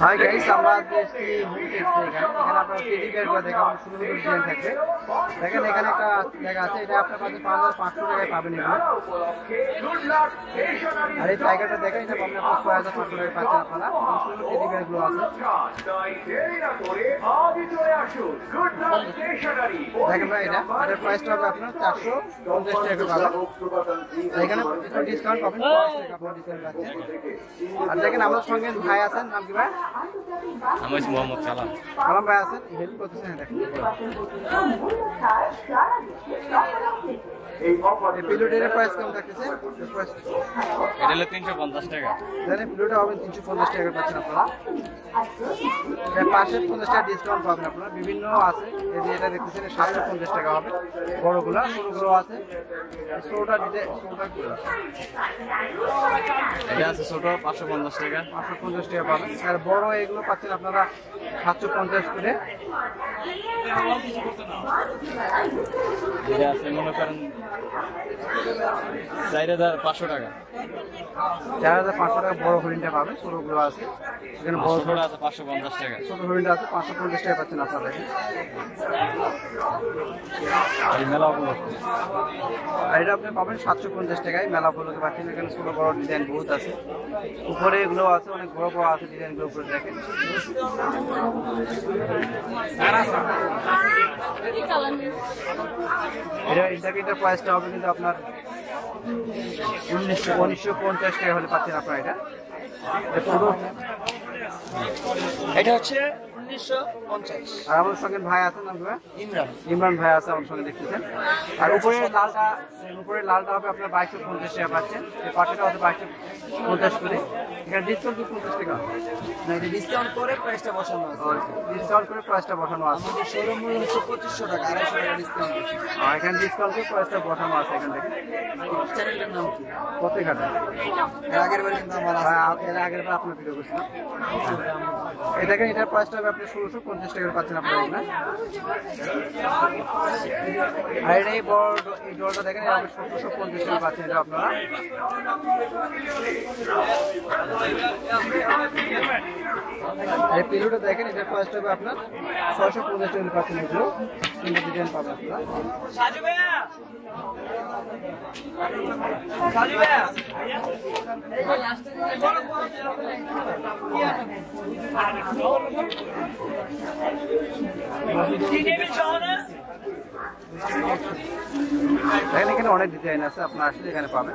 Hi guys আমরা এখানে আপনারা টেডি বিয়ারগুলো দেখেন অনেক সুন্দর সুন্দর দেখেন এখানে একটা জায়গা আছে এটা আপনার কাছে পাঁচ হাজার পাঁচশো টাকায় পাবেন আর এই টাইগারটা দেখেন এটা পাবেন আপনার আপনারা সুন্দর টেডি আছে দেখেন ভাই এটা এটার প্রাইসটা হবে আপনার চারশো পঞ্চাশ টাকা পাবেন এখানে ডিসকাউন্ট পাবেন পঞ্চাশ টাকা আপনার ডিসকাউন্ট পাচ্ছেন আর দেখেন আমাদের সঙ্গে ভাই আছেন নাম কি ভাই? আমি মোহাম্মদ ভাই আছেন হেল্প করতেছেন দেখেন। এই পিলোটের প্রাইস কেমন থাকতেছে এটা হলো তিনশো পঞ্চাশ টাকা। জানেন পিলোটা হবে তিনশো পঞ্চাশ টাকা পাচ্ছেন আপনারা। পাশে পঞ্চাশ টাকা ডিসকাউন্ট পাবেন আপনারা। বিভিন্ন আছে। এই যে এটা দেখতেছেন সাতশো পঞ্চাশ টাকা হবে। বড়গুলা ছোটগুলো আছে। ষোলোটা দিতে এটা আছে ছোট পাঁচশো পঞ্চাশ টাকা। পাঁচশো পঞ্চাশ টাকা পাবেন। আর বড় এগুলো পাচ্ছেন আপনারা সাতশো পঞ্চাশ করে। আছে মনে করেন চার হাজার পাঁচশো টাকা। চার হাজার পাঁচশো টাকা বড় হরিণটা পাবেন ছোটগুলো আছে। এখানে বড় ছোটটা আছে পাঁচশো পঞ্চাশ টাকা। ছোট হরিণটা আছে পাঁচশো পঞ্চাশ টাকা পাচ্ছেন আপনারা দেখেন। মেলা উপলক্ষে। এটা আপনি পাবেন সাতশো পঞ্চাশ টাকায় মেলা উপলক্ষে পাচ্ছেন। এখানে ছোট বড় ডিজাইন বহুত আছে। উপরে এগুলো আছে অনেক বড় বড় আছে ডিজাইনগুলো উপরে দেখেন। এটা ইন্টারভিউটার প্রাইসটা হবে কিন্তু আপনার উনিশশো উনিশশো পঞ্চাশ টাকা হলে পাচ্ছেন আপনারা এটা। এটা এটা হচ্ছে পঞ্চাশ। আর আমাদের সঙ্গে ভাই আছেন আপনারা ইমরান। ইমরান ভাই আছে আমার সঙ্গে দেখতেছেন? আর উপরে লালটা উপরে লালটা হবে আপনার বাইশশো পঞ্চাশ টাকা পাচ্ছেন। এই পাশেটা হবে বাইশশো পঞ্চাশ করে। এখানে ডিসকাউন্ট কি পঞ্চাশ টাকা? না এটা ডিসকাউন্ট করে প্রাইসটা বসানো আছে। ডিসকাউন্ট করে প্রাইসটা বসানো আছে। আমাদের শোরুম মূল্য হচ্ছে পঁচিশশো টাকা আড়াইশো টাকা ডিসকাউন্ট আর এখানে ডিসকাউন্ট করে প্রাইসটা বসানো আছে এখান থেকে। চ্যানেলটার নাম কি? কত এর আগের বার কিন্তু আমার এর আগের বার আপনার ভিডিও করছিলাম। এই দেখেন এটার প্রাইসটা হবে ষোলোশো পঞ্চাশ টাকা পাচ্ছেন আপনার এই এই জলটা দেখেন পঞ্চাশ টাকা দেখেন হবে আপনার ছয়শো পঞ্চাশ টাকা পাচ্ছেন এগুলো। পাবেন আপনারা। এখানে অনেক ডিজাইন আছে আপনার আসলে এখানে পাবেন